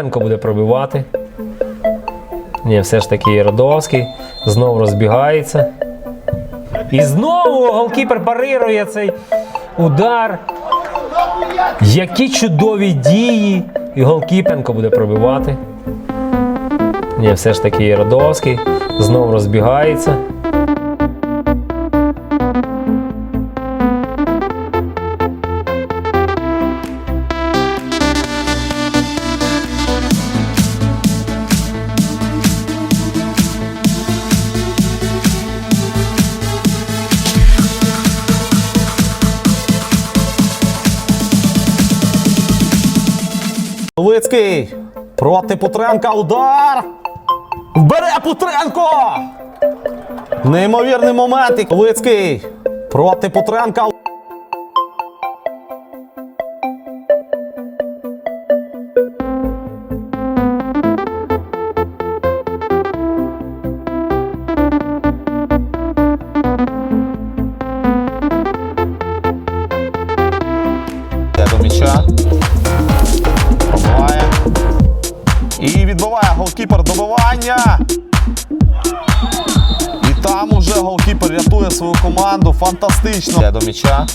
Пенко буде пробивати. Ні, все ж таки Радовський. Знову розбігається. І знову голкіпер парирує цей удар. Які чудові дії. І голкіпенко буде пробивати. Ні, все ж таки Радовський. Знову розбігається. Новицький проти Путренка удар. Бере Путренко! Неймовірний момент. Новицький проти Путренка. М'яча. Відбиває голкіпер добивання. І там уже голкіпер рятує свою команду. Фантастично. До м'яча.